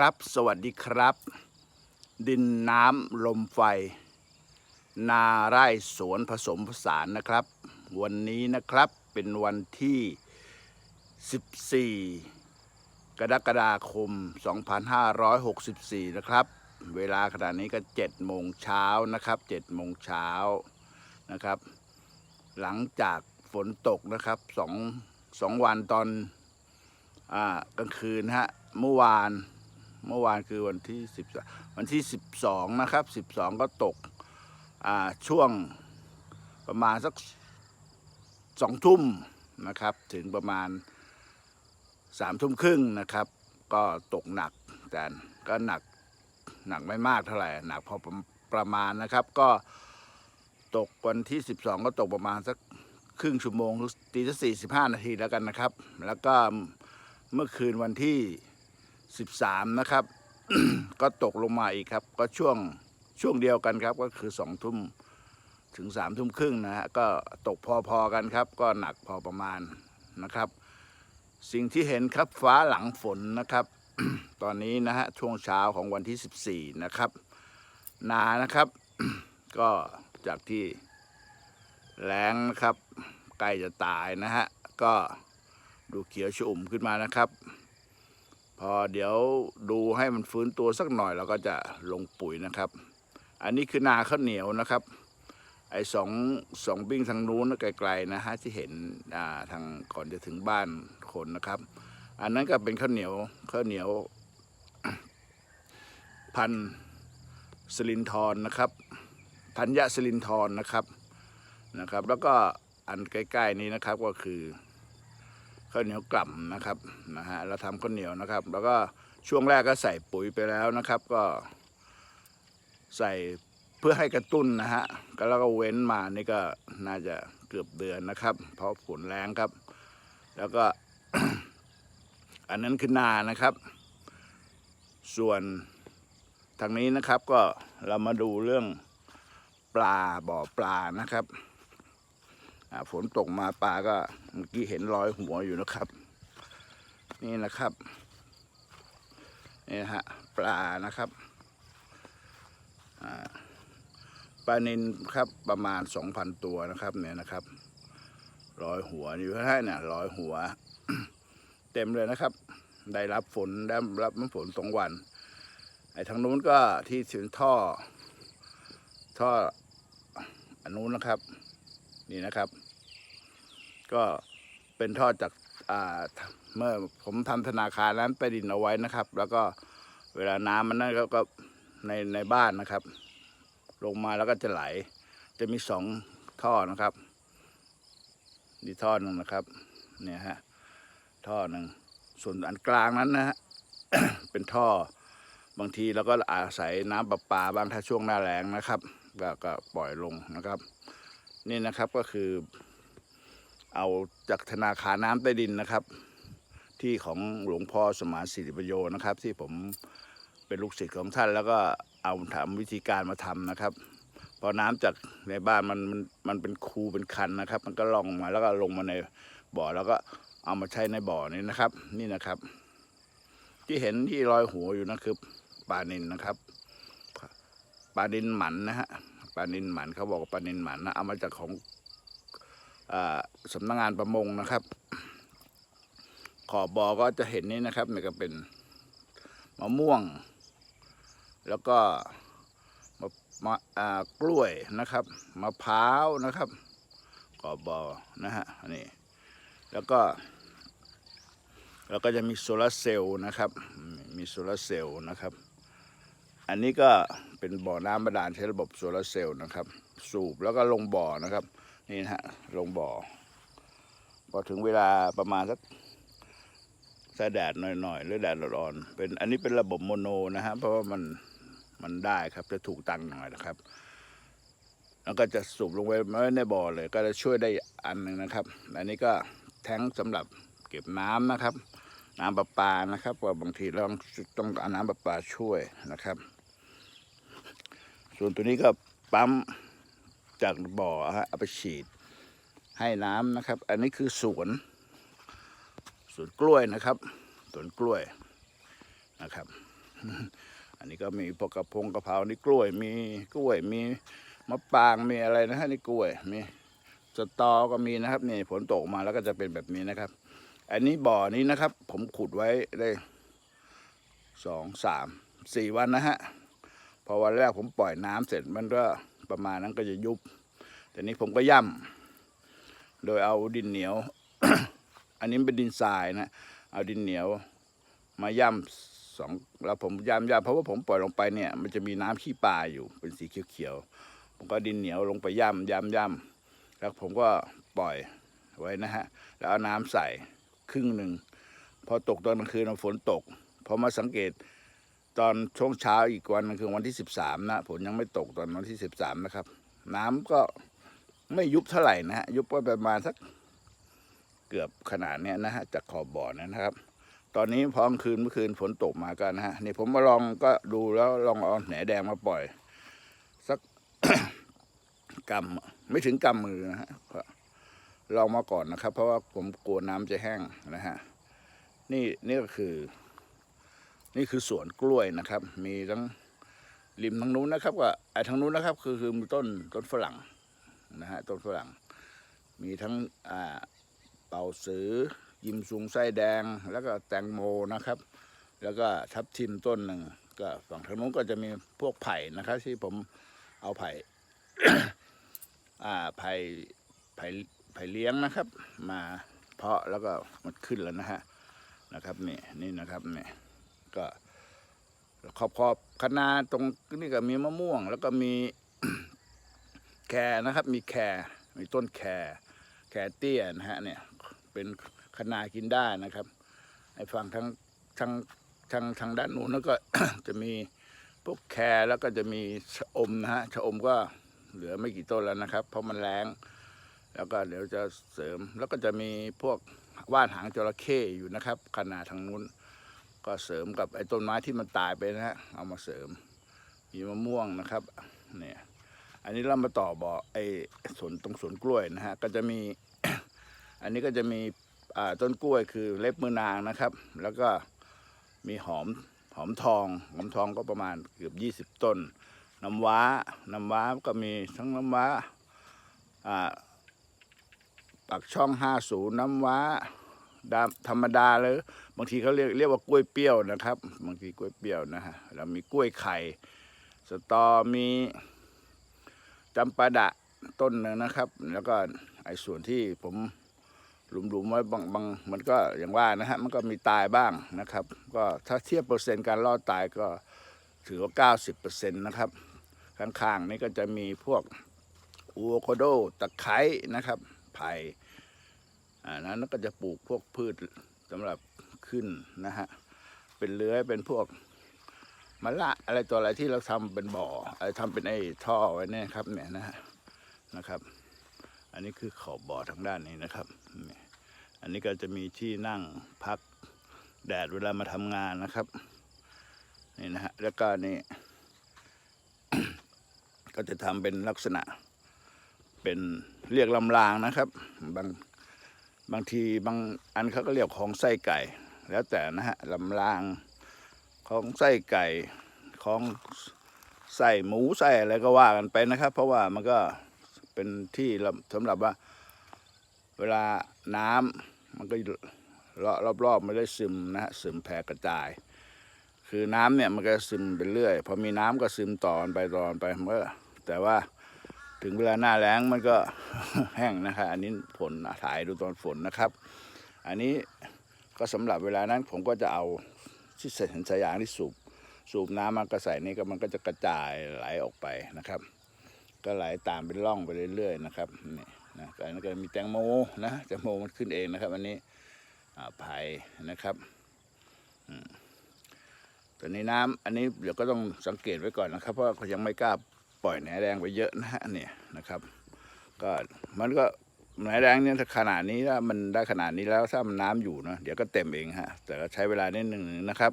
ครับ สวัสดีครับ ดินน้ำลมไฟ นาไร่สวนผสมผสานนะครับ วันนี้นะครับเป็นวันที่ 14 กรกฎาคม 2564 นะครับ เวลาขณะนี้ก็ 7 โมงเช้านะครับ 7 โมงเช้านะครับ หลังจากฝนตกนะครับสองสองวันตอนอกลางคืนฮะเมื่อวาน เมื่อวานคือวันที่สิบวันที่สิบสองนะครับสิบสองก็ตกอ่าช่วงประมาณสักสองทุ่มนะครับ ถึงประมาณสามทุ่มครึ่งนะครับ ก็ตกหนักแต่ก็หนักหนักไม่มากเท่าไหร่หนักพอประประมาณนะครับ ก็ตกวันที่สิบสองก็ตกประมาณสักครึ่งชั่วโมงตีสักสี่สิบห้านาทีแล้วกันนะครับ แล้วก็เมื่อคืนวันที่ 13 นะครับ ก็ตกลงมาอีกครับ ก็ช่วงช่วงเดียวกันครับ ก็คือสองทุ่มถึงสามทุ่มครึ่งนะฮะก็ตกพอๆกันครับ ก็หนักพอประมาณนะครับ สิ่งที่เห็นครับฟ้าหลังฝนนะครับ ตอนนี้นะฮะช่วงเช้าของวันที่ 14 นะครับนานะครับ ก็จากที่แรงนะครับใกล้จะตายนะฮะ ก็ดูเขียวชุ่มขึ้นมานะครับ พอเดี๋ยวดูให้มันฟื้นตัวสักหน่อยเราก็จะลงปุ๋ยนะครับ อันนี้คือนาข้าวเหนียวนะครับ ไอ้สองสองบิ้งทางนู้นไกลๆนะฮะที่เห็นาทางก่อนจะถึงบ้านคนนะครับ อันนั้นก็เป็นข้าวเหนียวข้าวเหนียว พันสลินทรนนะครับธัญญสลินทรนะครับนะครับ แล้วก็อันใกล้ ๆ นี้นะครับก็คือ ข้าวเหนียวกล่ำนะครับนะฮะเราทำข้าวเหนียวนะครับ แล้วก็ช่วงแรกก็ใส่ปุ๋ยไปแล้วนะครับ ก็ใส่เพื่อให้กระตุ้นนะฮะก็แล้วก็เว้นมานี่ก็น่าจะเกือบเดือนนะครับ เพราะฝนแรงครับ แล้วก็ อันนั้นคือนานะครับ ส่วนทางนี้นะครับก็เรามาดูเรื่องปลาบ่อปลานะครับ ฝนตกมาปลาก็เมื่อกี้เห็นรอยหัวอยู่นะครับ นี่นะครับนี่ฮะปลานะครับปลานินครับประมาณสองพันตัวนะครับเนี่ยนะครับรอยหัวอยู่ให้เนี่ยรอยหัว เต็มเลยนะครับ ได้รับฝนได้รับน้ำฝนสองวันไอ้ทางนู้นก็ที่ถึงท่อ ท่ออันนู้นนะครับ นี่นะครับ ก็เป็นทอดจากเมื่อผมทำธนาคารนั้นไปดินเอาไว้นะครับ แล้วก็เวลาน้ำมันนั่นก็กในในบ้านนะครับ ลงมาแล้วก็จะไหล จะมีสองท่อนะครับนี่ท่อหนึ่งนะครับเนี่ยฮะท่อหนึ่งส่วนอันกลางนั้นนะฮะเป็นท่อบางทีเราก็อาศัยน้ำประปาบางถ้าช่วงหน้าแรงนะครับก็ก็ปล่อยลงนะครับ นี่นะครับก็คือ เอาจากธนาคารน้ำใต้ดินนะครับ ที่ของหลวงพ่อสมานสิริประโยนะครับ ที่ผมเป็นลูกศิษย์ของท่าน แล้วก็เอาทำวิธีการมาทำนะครับพอน้ำจากในบ้านมันมันมันเป็นคูเป็นคันนะครับ มันก็ล่องมาแล้วก็ลงมาในบ่อแล้วก็เอามาใช้ในบ่อนี้นะครับ นี่นะครับ ที่เห็นที่ลอยหัวอยู่นะคือปลานินนะครับปลานินหมันนะฮะปลานินหมันเขาบอกปลานินหมันนะเอามาจากของ สำนักงานประมงนะครับ ขอบบอก็จะเห็นนี่นะครับมันก็เป็นมะม่วง แล้วก็มะมะอ่ากล้วยนะครับมะพร้าวนะครับ ขอบอนะฮะนนี้แล้วก็แล้วก็จะมีโซลาร์เซลล์นะครับ มีโซลาร์เซลล์นะครับ อันนี้ก็เป็นบ่อน้ำบาดาลใช้ระบบโซลาร์เซลล์นะครับ สูบแล้วก็ลงบ่อนะครับ นี่นะฮะลงบ่อพอถึงเวลาประมาณสักสายแดดหน่อยๆหรือแดดอ่อนๆเป็นอันนี้เป็นระบบโมโนนะฮะเพราะว่ามันมันได้ครับจะถูกตังหน่อยนะครับ แล้วก็จะสูบลงไปไว้ในบ่อเลย ก็จะช่วยได้อันหนึ่งนะครับ อันนี้ก็แท้งสำหรับเก็บน้ำนะครับ น้ำประปานะครับว่าบางทีเราต้องต้องเอาน้ำประปาช่วยนะครับ ส่วนตัวนี้ก็ปั๊ม จากบ่อฮะเอาไปฉีดให้น้ำนะครับ อันนี้คือสวนสวนกล้วยนะครับสวนกล้วยนะครับ อันนี้ก็มีพวกกระพงกระเพรานี่กล้วยมีกล้วยมีมะปรางมีอะไรนะฮะนี่กล้วยมีสตอก็มีนะครับนี่ฝนตกมาแล้วก็จะเป็นแบบนี้นะครับ อันนี้บ่อนี้นะครับ ผมขุดไว้ได้สองสามสี่วันนะฮะพอวันแรกผมปล่อยน้ำเสร็จมันก็ ประมาณนั้นก็จะยุบ แต่นี้ผมก็ย่ำโดยเอาดินเหนียว อันนี้เป็นดินทรายนะ เอาดินเหนียว มาย่ำสองแล้วผมย่ำย่ำเพราะว่าผมปล่อยลงไปเนี่ย มันจะมีน้ำขี้ปลาอยู่เป็นสีเขียวๆ ผมก็ดินเหนียวลงไปย่ำย่ำย่ำแล้วผมก็ปล่อยไว้นะฮะ แล้วเอาน้ำใส่ครึ่งหนึ่ง พอตกตอนกลางคืนฝนตก พอมาสังเกต ตอนช่วงเช้าอีกวันหนึงคือวันที่สิบสามนะฝนยังไม่ตกตอนวันที่สิบสามนะครับ น้ำก็ไม่ยุบเท่าไหร่นะฮะยุบก็ประมาณสักเกือบขนาดเนี้ยนะฮะจากขอบบ่อนะครับ ตอนนี้พอคืนเมื่อคืนฝนตกมากันนะฮะนี่ผมมาลองก็ดูแล้วลองเอาแหนแดงมาปล่อย สักกำไม่ถึงกำมือนะฮะลองมาก่อนนะครับ เพราะว่าผมกลัวน้ำจะแห้งนะฮะนี่นี่ก็คือ นี่คือสวนกล้วยนะครับ มีทั้งริมทางนู้นนะครับก็ไอ้ทางนู้นนะครับ คือคือมีต้นต้นฝรั่งนะฮะต้นฝรั่ง มีทั้งอ่าเป่าสือ ยิมซุงไส้แดง แล้วก็แตงโมนะครับ แล้วก็ทับทิมต้นหนึ่งก็ฝั่งทางนู้นก็จะมีพวกไผ่นะครับ ที่ผมเอาไผ่อ่าไผ่ไผ่ไผ่เลี้ยงนะครับ มาเพาะแล้วก็มันขึ้นแล้วนะฮะนะครับนี่นี่นะครับนี่ ก็ขอบขอบคณะตรงนี่ก็มีมะม่วง แล้วก็มีแคนะครับ มีแคมีต้นแคแคเตี้ยนะฮะเนี่ย เป็นคณากินได้นะครับไอ้ฝั่งทางทางทางทางด้านนู้นแล้วก็จะมีพวกแครแล้วก็จะมีชะอมนะฮะชะอมก็เหลือไม่กี่ต้นแล้วนะครับ เพราะมันแรงแล้วก็เดี๋ยวจะเสริมแล้วก็จะมีพวกว่านหางจระเข้อยู่นะครับขนาดทางนู้น ก็เสริมกับไอ้ต้นไม้ที่มันตายไปนะฮะเอามาเสริม มีมะม่วงนะครับเนี่ยอันนี้เรามาต่อบ่อไอ้สวนตรงสวนกล้วยนะฮะก็จะมี อันนี้ก็จะมีต้นกล้วยคือเล็บมือนางนะครับ แล้วก็มีหอมหอมทองหอมทองก็ประมาณเกือบยี่สิบต้น น้ำว้า น้ำว้าก็มีทั้งน้ำว้าปักช่องห้าศูนย์น้ำว้า ธรรมดาเลยบางทีเขาเรียกเรียกว่ากล้วยเปรี้ยวนะครับ บางทีกล้วยเปรี้ยวนะฮะแล้วมีกล้วยไข่ สตอมีจำปาดะต้นหนึ่งนะครับ แล้วก็ไอ้ส่วนที่ผมหลุมๆไว้บางบางมันก็อย่างว่านะฮะมันก็มีตายบ้างนะครับ ก็ถ้าเทียบเปอร์เซ็นต์การรอดตายก็ถือว่า 90%นะครับ ข้างๆนี่ก็จะมีพวกอูโคโดตะไคร้นะครับไผ่ อ่านั้นก็จะปลูกพวกพืชสำหรับขึ้นนะฮะเป็นเลื้อยเป็นพวกมะละอะไรตัวอะไรที่เราทำเป็นบ่ออะไรทำเป็นไอ้ท่อไว้เนี่ยครับเนี่ยนะฮะนะครับ อันนี้คือขอบบ่อทางด้านนี้นะครับ อันนี้ก็จะมีที่นั่งพักแดดเวลามาทำงานนะครับนี่นะฮะแล้วก็นี่ก็จะทำเป็นลักษณะ เป็นเรียกลำรางนะครับบาง บางทีบางอันเขาก็เรียกของไส้ไก่ แล้วแต่นะฮะลำรางของไส้ไก่ของไส้หมูไส้อะไรก็ว่ากันไปนะครับ เพราะว่ามันก็เป็นที่สำหรับว่า เวลาน้ำมันก็เลาะรอบๆไม่ได้ซึมนะฮะซึมแผ่กระจาย คือน้ำเนี่ยมันก็ซึมไปเรื่อยพอมีน้ำก็ซึมต่อไปต่อไปมันก็แต่ว่า ถึงเวลาหน้าแล้งมันก็แห้งนะครับอันนี้ผลถ่ายดูตอนฝนนะครับ อันนี้ก็สำหรับเวลานั้นผมก็จะเอาที่ใส่สัญสายางที่สูบสูบน้ำมันก็ใส่นี่ก็มันก็จะกระจายไหลออกไปนะครับ ก็ไหลตามเป็นร่องไปเรื่อยๆนะครับนี่นะก็อันนั้นก็มีแตงโมนะแตงโมมันขึ้นเองนะครับ อันนี้อ่าไผ่นะครับอืตอนนี้น้ำอันนี้เดี๋ยวก็ต้องสังเกตไว้ก่อนนะครับ เพราะเขายังไม่กล้า ปล่อยแหนแดงไปเยอะนะฮะเนี่ยนะครับ ก็มันก็แหนแดงเนี่ยขนาดนี้ถ้ามันได้ขนาดนี้แล้วถ้ามันน้ำอยู่เนาะเดี๋ยวก็เต็มเองฮะแต่ก็ใช้เวลานิดหนึ่งนะครับ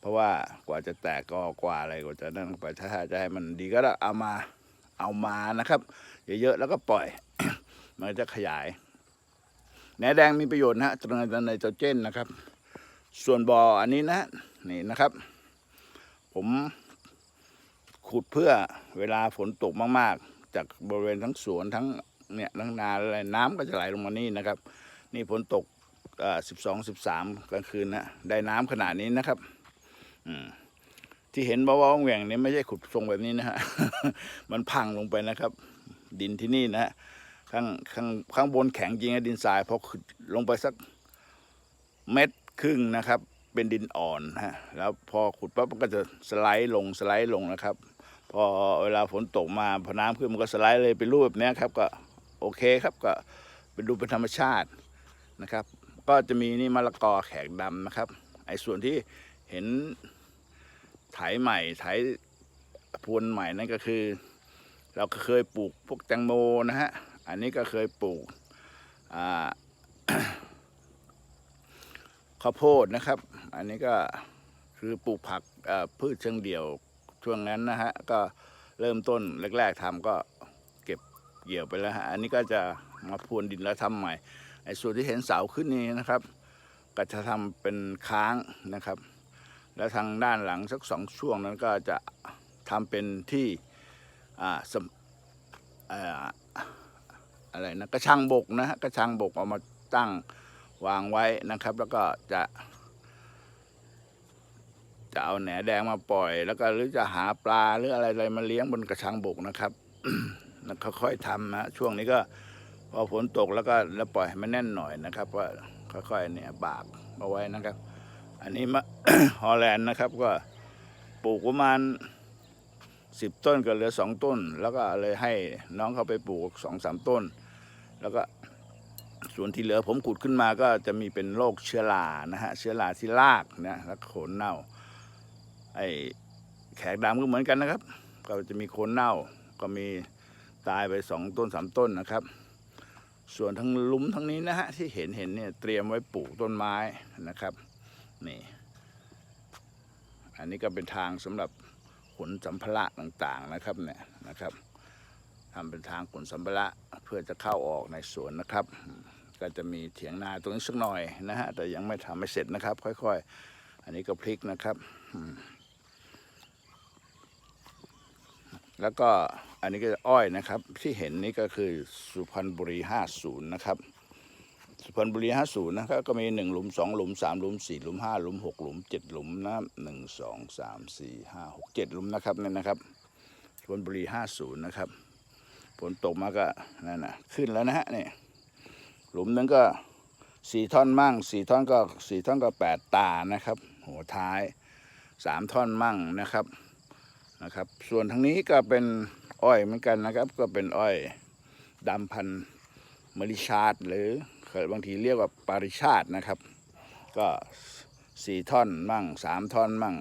เพราะว่ากว่าจะแตกก็กว่าอะไรกว่าจะนั่นไปถ้าจะให้มันดีก็เอามาเอามานะครับ เยอะๆแล้วก็ปล่อย มันจะขยายแหนแดงมีประโยชน์นะฮะตรงในไนโตรเจนนะครับ ส่วนบ่ออันนี้นะนี่นะครับ ผม ขุดเพื่อเวลาฝนตกมาก ๆ จากบริเวณทั้งสวนทั้งเนี่ยทั้งนาอะไรน้ำก็จะไหลลงมานี่นะครับ นี่ฝนตกสิบสองสิบสามกลางคืนนะได้น้ำขนาดนี้นะครับอืมที่เห็นว่าว่าแหว่งนี้ไม่ใช่ขุดทรงแบบนี้นะฮะมันพังลงไปนะครับ ดินที่นี่นะฮะข้างข้างข้างบนแข็งจริงนะดินทรายพอขุดลงไปสักเม็ดครึ่งนะครับ เป็นดินอ่อนฮะแล้วพอขุดปั๊บมันก็จะสไลด์ลงสไลด์ลงนะครับ อเวลาฝนตกมาพอน้ำขึ้นมันก็สไลด์เลยเป็นรูปแบบนี้ครับก็โอเคครับก็เป็นดูเป็นธรรมชาตินะครับ ก็จะมีนี่มะละกอแขกดำนะครับไอ้ส่วนที่เห็นไถใหม่ไถพรวนใหม่นั่นก็คือ เราก็เคยปลูกพวกแตงโมนะฮะอันนี้ก็เคยปลูกข้าวโพดนะครับ อันนี้ก็คือปลูกผักพืชเชิงเดี่ยว ช่วงนั้นนะฮะก็เริ่มต้นแรก ๆทำก็เก็บเกี่ยวไปแล้วฮะอันนี้ก็จะมาพรวนดินแล้วทำใหม่ไอ้ส่วนที่เห็นเสาขึ้นนี้นะครับ ก็จะทำเป็นค้างนะครับ แล้วทางด้านหลังสักสองช่วงนั้นก็จะทำเป็นที่อ่าสอ่าอะไรนะกระชังบกนะฮะกระชังบกเอามาตั้งวางไว้นะครับ แล้วก็จะ จะเอาแหนแดงมาปล่อย แล้วก็หรือจะหาปลาหรืออะไรอะไรมาเลี้ยงบนกระชังบกนะครับแล้วค่อยๆทำนะช่วงนี้ก็พอฝนตกแล้วก็แล้วปล่อยให้มันแน่นหน่อยนะครับว่าค่อยๆเนี่ยบากเอาไว้นะครับ อันนี้มะฮอลแลนด์นะครับก็ปลูกประมาณสิบต้นก็เหลือสองต้น แล้วก็เลยให้น้องเขาไปปลูกสองสามต้น แล้วก็ส่วนที่เหลือผมขุดขึ้นมาก็จะมีเป็นโรคเชื้อรานะฮะเชื้อราที่รากนะแล้วโคนเน่า ไอ้แขกดำก็เหมือนกันนะครับ ก็จะมีโคนเน่าก็มีตายไปสองต้นสามต้นนะครับ ส่วนทั้งลุมทั้งนี้นะฮะที่เห็นเห็นเนี่ยเตรียมไว้ปลูกต้นไม้นะครับนี่อันนี้ก็เป็นทางสำหรับขนสัมภาระต่างๆนะครับเนี่ยนะครับทำเป็นทางขนสัมภาระเพื่อจะเข้าออกในสวนนะครับ ก็จะมีเถียงนาตรงนี้สักหน่อยนะฮะแต่ยังไม่ทำไม่เสร็จนะครับ ค่อย ๆ อันนี้ก็พลิกนะครับอืม แล้วก็อันนี้ก็อ้อยนะครับ ที่เห็นนี่ก็คือสุพรรณบุรี 50 นะครับ สุพรรณบุรี 50 นะครับก็มี 1 หลุม 2 หลุม 3 หลุม 4 หลุม 5 หลุม 6 หลุม 7 หลุมนะ1 2 3 4 5 6 7 หลุมนะครับนี่นะครับ สุพรรณบุรี 50 นะครับฝนตกมาก็นั่นนะขึ้นแล้วนะฮะนี่หลุมนึงก็ 4 ท่อนมั่ง 4 ท่อนก็ 4 ท่อนก็ 8 ตานะครับ หัวท้าย 3 ท่อนมั่งนะครับ นะครับ ส่วนทางนี้ก็เป็นอ้อยเหมือนกันนะครับ ก็เป็นอ้อยดำพันธุ์มริชาร์ดหรือบางทีเรียกว่าปาริชาตนะครับ ก็สี่ท่อนมั่งสามท่อนมั่ง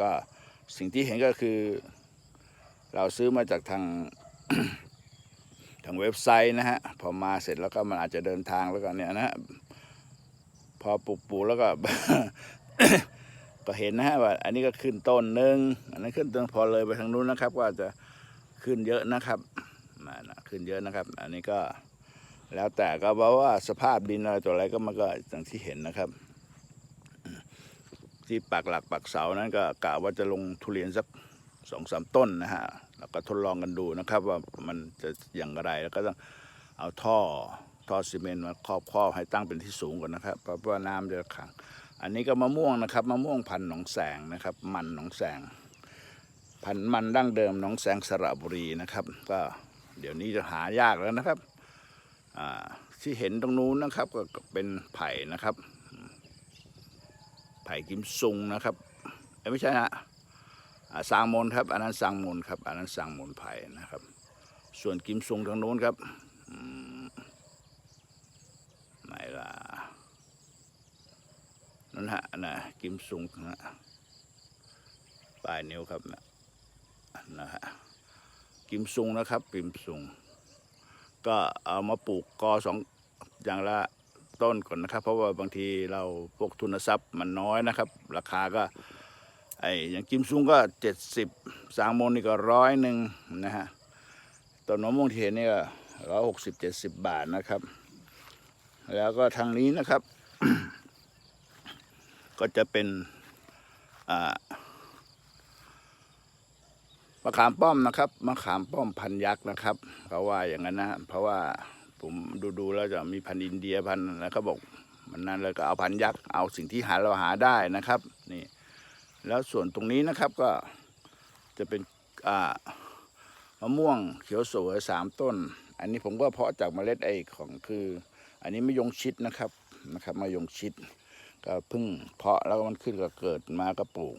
ก็สิ่งที่เห็นก็คือ เราซื้อมาจากทางทางเว็บไซต์นะฮะพอมาเสร็จแล้วก็มันอาจจะเดินทางแล้วก็เนี่ยนะฮะพอปลูกปูแล้วก็ ก็เห็นนะฮะว่า อันนี้ก็ขึ้นต้นหนึ่งอันนั้นขึ้นต้นพอเลยไปทางนู้นนะครับ ก็จะขึ้นเยอะนะครับนั่นะขึ้นเยอะนะครับ อันนี้ก็แล้วแต่ก็บอกว่าสภาพดินอะไรตัวอะไรก็มันก็อย่างที่เห็นนะครับ ที่ปักหลักปักเสานั้นก็กะว่าจะลงทุเรียนสักสองสามต้นนะฮะแล้วก็ทดลองกันดูนะครับ ว่ามันจะอย่างไรแล้วก็ต้องเอาท่อท่อซีเมนต์มาครอบครอบให้ตั้งเป็นที่สูงก่อนนะครับ เพราะว่าน้ำจะขัง อันนี้ก็มะม่วงนะครับมะม่วงพันหนองแสงนะครับ มันหนองแสง พันมันดั้งเดิมหนองแสงสระบุรีนะครับ ก็เดี๋ยวนี้จะหายากแล้วนะครับที่เห็นตรงนู้นนะครับก็เป็นไผ่นะครับ ไผ่กิมซุงนะครับไม่ใช่ฮะสางมนครับอันนั้นสางมนครับอันนั้นสางมนไผ่นะครับ ส่วนกิมซุงทางนู้นครับอืมไหนล่ะ นั่นฮะนะกิมซุงนะปลายนิ้วครับนะนะฮะกิมซุงนะครับกิมซุง ก็เอามาปลูกกอสองอย่างละต้นก่อนนะครับ เพราะว่าบางทีเราพวกทุนทรัพย์มันน้อยนะครับ ราคาก็ไออย่างกิมซุงก็เจ็ดสิบสางโมนนี่ก็ร้อยหนึ่งนะฮะต้นมะม่วงที่เห็นนี่ก็ร้อยหกสิบเจ็ดสิบบาทนะครับ แล้วก็ทางนี้นะครับ ก็จะเป็นมะขามป้อมนะครับมะขามป้อมพันยักษ์นะครับเขาว่าอย่างนั้นนะเพราะว่าผมดูๆแล้วจะมีพันอินเดียพันธุ์แล้วเขาบอกมันนั้นเลยก็เอาพันยักษ์เอาสิ่งที่หาเราหาได้นะครับนี่แล้วส่วนตรงนี้นะครับก็จะเป็นมะม่วงเขียวสวยสามต้น อันนี้ผมก็เพาะจากเมล็ดไอของคือ อันนี้มะยงชิดนะครับนะครับมะยงชิด ก็พิ่งเพาะแล้วมันขึ้นก็เกิดมาก็ปลูก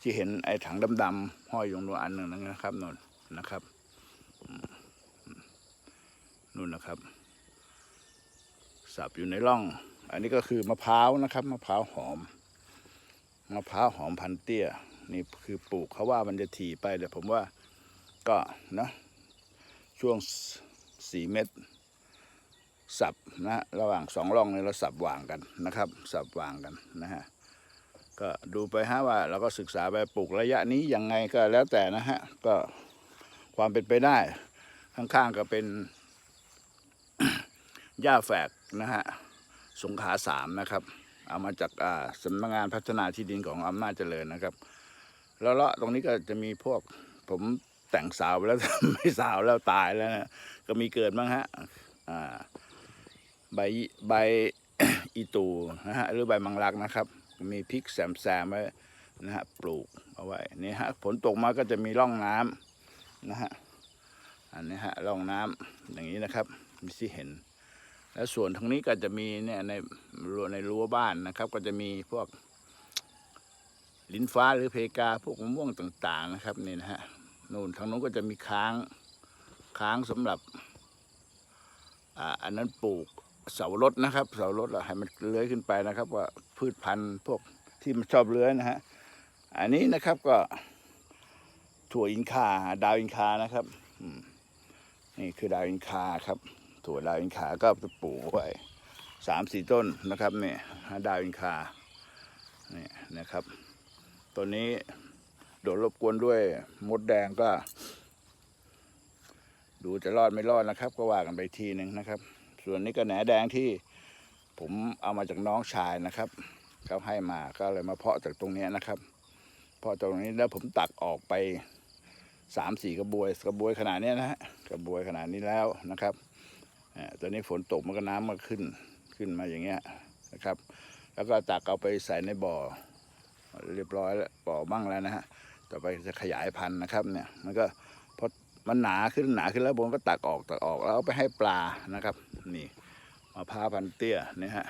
ที่เห็นไอ้ถังดำๆห้อยอยู่ตรงนู้นอันหนึ่งนะครับนนนะครับนู่นนะครับสับอยู่ในร่อง อันนี้ก็คือมะพร้าวนะครับมะพร้าวหอมมะพร้าวหอมพันเตี้ย นี่คือปลูกเขาว่ามันจะถี่ไปแต่ผมว่าก็นะช่วงสี่เมตร สับนะระหว่างสองร่องเนี่ยเราสับวางกันนะครับ สับวางกันนะฮะก็ดูไปฮะว่าเราก็ศึกษาไปปลูกระยะนี้ยังไงก็แล้วแต่นะฮะก็ความเป็นไปได้ข้างๆก็เป็นหญ้าแฝกนะฮะสงขาสามนะครับ เอามาจากอ่าสำนักงานพัฒนาที่ดินของอำนาจเจริญนะครับ แล้วเลาะตรงนี้ก็จะมีพวกผมแต่งสาวไปแล้วไม่สาวแล้วตายแล้วนะก็มีเกิดบ้างฮะอ่า ใบใบอีตูนะฮะหรือใบมังลักนะครับมีพริกแซมๆไว้นะฮะปลูกเอาไว้นี่ฮะฝนตกมาก็จะมีร่องน้ำนะฮะอันนี้ฮะร่องน้ำอย่างนี้นะครับมีที่เห็น แล้วส่วนทางนี้ก็จะมีเนี่ยในรั้วในรั้วบ้านนะครับ ก็จะมีพวกลิ้นฟ้าหรือเพกาพวกมะม่วงต่างๆนะครับนี่นะฮะนู่นทางนู้นก็จะมีค้างค้างสำหรับอ่าอันนั้นปลูก เสารถนะครับเสารถอะให้มันเลื้อยขึ้นไปนะครับ ว่าพืชพันธุ์พวกที่มันชอบเลื้อยนะฮะอันนี้นะครับก็ถั่วอินคาดาวอินคานะครับนี่คือดาวอินคาครับ ถั่วดาวอินคาก็ไปปลูกไว้สามสี่ต้นนะครับเนี่ยดาวอินคาเนี่ยนะครับตัวนี้โดนรบกวนด้วยมดแดงก็ ดูจะรอดไม่รอดนะครับ ก็ว่ากันไปทีหนึ่งนะครับ ส่วนนี้ก็แหนแดงที่ผมเอามาจากน้องชายนะครับเขาให้มาก็เลยมาเพาะจากตรงนี้นะครับ เพาะจากตรงนี้แล้วผมตักออกไปสามสี่กระบวยกระบวยขนาดนี้นะฮะกระบวยขนาดนี้แล้วนะครับอ่าตอนนี้ฝนตกมันก็น้ำมันขึ้นขึ้นมาอย่างเงี้ยนะครับ แล้วก็ตักเอาไปใส่ในบ่อ เรียบร้อยแล้วปอบ้างแล้วนะฮะต่อไปจะขยายพันธุ์นะครับเนี่ยมันก็ มันหนาขึ้นหนาขึ้นแล้วผมก็ตักออกตักออกแล้วเอาไปให้ปลานะครับ นี่มะพร้าวพันเตี้ยนี่ฮะ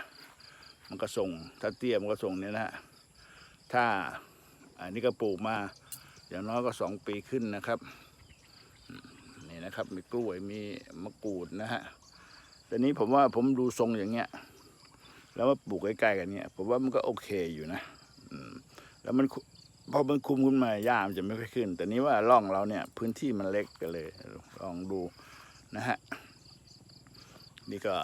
มันก็ส่งถ้าเตี้ยมันก็ส่งเนี่ยนะฮะถ้าอันนี้ก็ปลูกมาอย่างน้อยก็สองปีขึ้นนะครับนี่นะครับมีกล้วยมีมะกรูดนะฮะแต่นี้ผมว่าผมดูทรงอย่างเงี้ย แล้วมาปลูกใกล้ๆกันเนี่ยผมว่ามันก็โอเคอยู่นะแล้วมัน พอมันคุมขึ้นมาหญ้ามันจะไม่ค่อยขึ้น แต่นี้ว่าร่องเราเนี่ย พื้นที่มันเล็กกันเลย ลองดูนะฮะ นี่ก็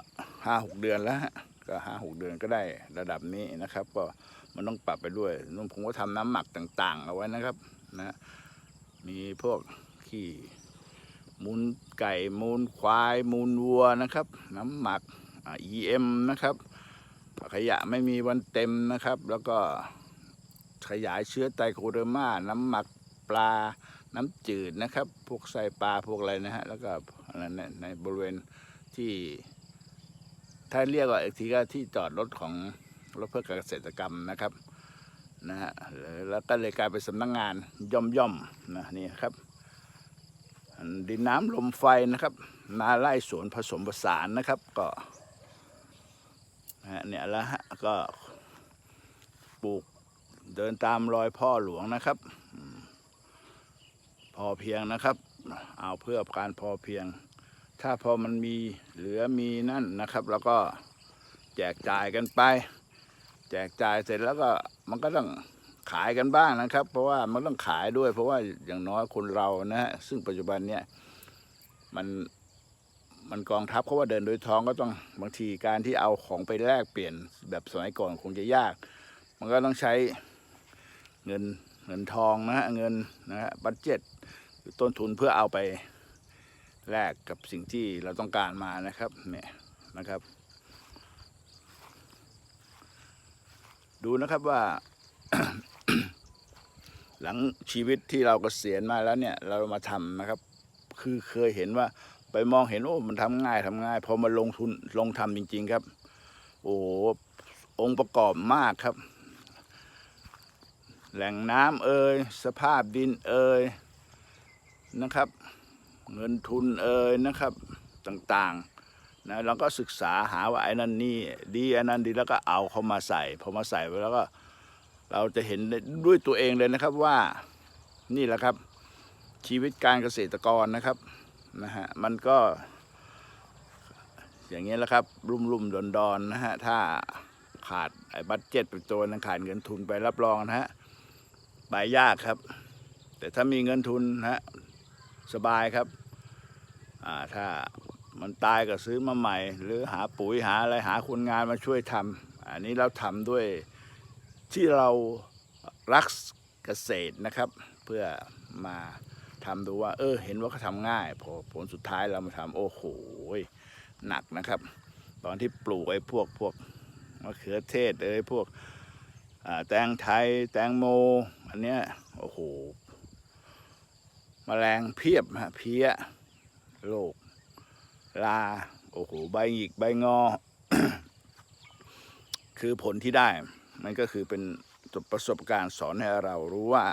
ห้าหกเดือนแล้วฮะ ก็ห้าหกเดือนก็ได้ระดับนี้นะครับ ก็มันต้องปรับไปด้วยนุ่มผมก็ทำน้ำหมักต่าง ๆ เอาไว้นะครับ นะ มีพวกขี้มูลไก่มูลควายมูลวัวนะครับ น้ำหมักอ่า EM นะครับขยะไม่มีวันเต็มนะครับ แล้วก็ ขยายเชื้อไตโคเดอร์มาน้ำหมักปลาน้ำจืดนะครับ พวกไส้ปลาพวกอะไรนะฮะ แล้วก็อะไรนะในบริเวณที่ถ้าเรียกว่าอีกทีก็ที่จอดรถของรถเพื่อเกษตรกรรมนะครับนะฮะแล้วก็เลยกลายเป็นสำนักงงานย่อมย่อมๆนะนี่ครับดินน้ำลมไฟนะครับนาไร่สวนผสมผสานนะครับ ก็นะเนี่ยแล้วฮะก็ปลูก เดินตามรอยพ่อหลวงนะครับ พอเพียงนะครับ เอาเพื่อการพอเพียง ถ้าพอมันมีเหลือมีนั่นนะครับ แล้วก็แจกจ่ายกันไป แจกจ่ายเสร็จแล้วก็มันก็ต้องขายกันบ้างนะครับ เพราะว่ามันต้องขายด้วย เพราะว่าอย่างน้อยคนเรานะฮะซึ่งปัจจุบันเนี่ยมันมันกองทัพเขาว่าเดินโดยท้องก็ต้องบางทีการที่เอาของไปแลกเปลี่ยนแบบสมัยก่อนคงจะยาก มันก็ต้องใช้ เงินเงินทองนะฮะเงินนะฮะบัตเจ็ตต้นทุนเพื่อเอาไปแลกกับสิ่งที่เราต้องการมานะครับเนี่ยนะครับ ดูนะครับว่า หลังชีวิตที่เรากเกษียณมาแล้วเนี่ย เรามาทำนะครับ คือเคยเห็นว่าไปมองเห็นโอ้มันทำง่ายทำง่ายพอมาลงทุนลงทำจริง ๆ ครับ โอ้โหองค์ประกอบมากครับ แหล่งน้ำเอ่ยสภาพดินเอ่ยนะครับ เงินทุนเอ่ยนะครับต่างๆนะเราก็ศึกษาหาว่าไอ้นั่นนี่ดีไอ้นั่นดีแล้วก็เอาเข้ามาใส่พอมาใส่ไปแล้วก็เราจะเห็นด้วยตัวเองเลยนะครับว่านี่แหละครับชีวิตการเกษตรกรนะครับนะฮะมันก็ อย่างนี้แหละครับ รุ่มรุ่มดอนดอนๆนะฮะถ้าขาดไอ้บัตเจ็ตไปตัวนึงขาดเงินทุนไปรับรองนะฮะ ไปยากครับ แต่ถ้ามีเงินทุนนะฮะสบายครับอ่าถ้ามันตายก็ซื้อมาใหม่ หรือหาปุ๋ยหาอะไรหาคนงานมาช่วยทำอันนี้เราทำด้วยที่เรารักเกษตรนะครับ เพื่อมาทำดูว่า เออ เห็นว่าเขาทำง่ายพอผลสุดท้ายเรามาทำโอ้โหหนักนะครับ ตอนที่ปลูกไอ้พวกพวกมะเขือเทศเอ้ยพวกแตงไทยแตงโม อันเนี้ยโอ้โหมแมลงเพียบฮะเพี้ยโรคลา โอ้โห ใบหยิกใบงอ คือผลที่ได้ มันก็คือเป็นประสบการณ์สอนให้เรารู้ว่า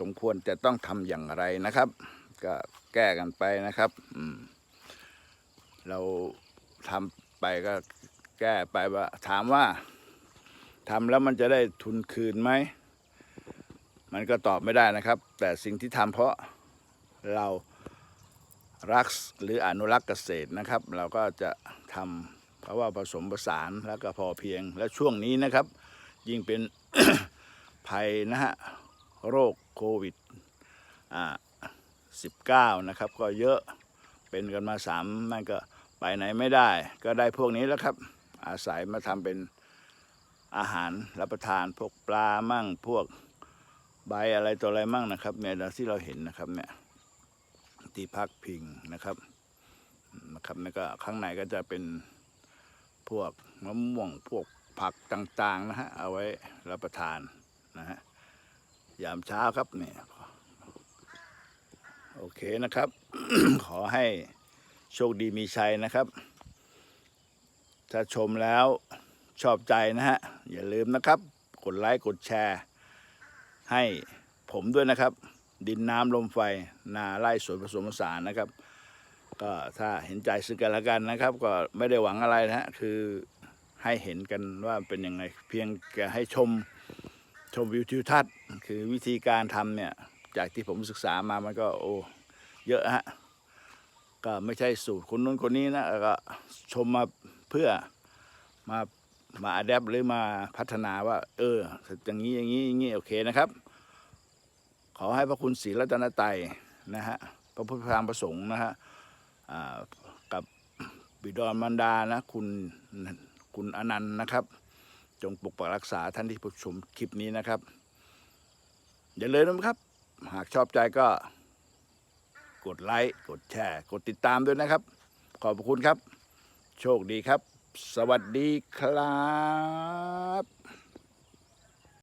สมควรจะต้องทำอย่างไรนะครับ ก็แก้กันไปนะครับเราทำไปก็แก้ไปว่าถามว่าทำแล้วมันจะได้ทุนคืนไหม มันก็ตอบไม่ได้นะครับ แต่สิ่งที่ทำเพราะเรารักหรืออนุรักษ์เกษตรนะครับ เราก็จะทำเพราะว่าผสมผสานแล้วก็พอเพียงและช่วงนี้นะครับ ยิ่งเป็นภัยนะฮะโรคโควิด19 นะครับ ก็เยอะเป็นกันมาสามมันก็ไปไหนไม่ได้ ก็ได้พวกนี้แล้วครับ อาศัยมาทำเป็นอาหารรับประทานพวกปลามั่งพวก ใบอะไรตัวอะไรมั่งนะครับเนี่ยที่เราเห็นนะครับเนี่ยที่พักพิงนะครับนะครับแล้วก็ข้างในก็จะเป็นพวกมะม่วงพวกผักต่างๆนะฮะเอาไว้รับประทานนะฮะยามเช้าครับเนี่ยโอเคนะครับ ขอให้โชคดีมีชัยนะครับ ถ้าชมแล้วชอบใจนะฮะ อย่าลืมนะครับ กดไลค์ กดแชร์ ให้ผมด้วยนะครับ ดินน้ำลมไฟนาไร่สวนผสมผสานนะครับ ก็ถ้าเห็นใจซึ่งกันและกันนะครับ ก็ไม่ได้หวังอะไรนะฮะคือให้เห็นกันว่าเป็นยังไงเพียงแค่ให้ชมชมวิวทิวทัศน์ คือวิธีการทำเนี่ยจากที่ผมศึกษามามันก็โอ้เยอะฮะก็ไม่ใช่สูตรคนนู้นคนนี้นะก็ชมมาเพื่อมา มาอัดแอปหรือมาพัฒนาว่า เออ อย่างนี้อย่างนี้อย่างนี้โอเคนะครับ ขอให้พระคุณศรีรัตนตรัยนะฮะพระพุทธธรรมประสงค์นะฮะกับบิดรมารดานะคุณคุณอนันต์นะครับ จงปกปักรักษาท่านที่ผู้ชมคลิปนี้นะครับ อย่าเลืมนะครับ หากชอบใจก็กดไลค์ กดแชร์ กดติดตามด้วยนะครับ ขอบพระคุณครับ โชคดีครับ สวัสดีครับ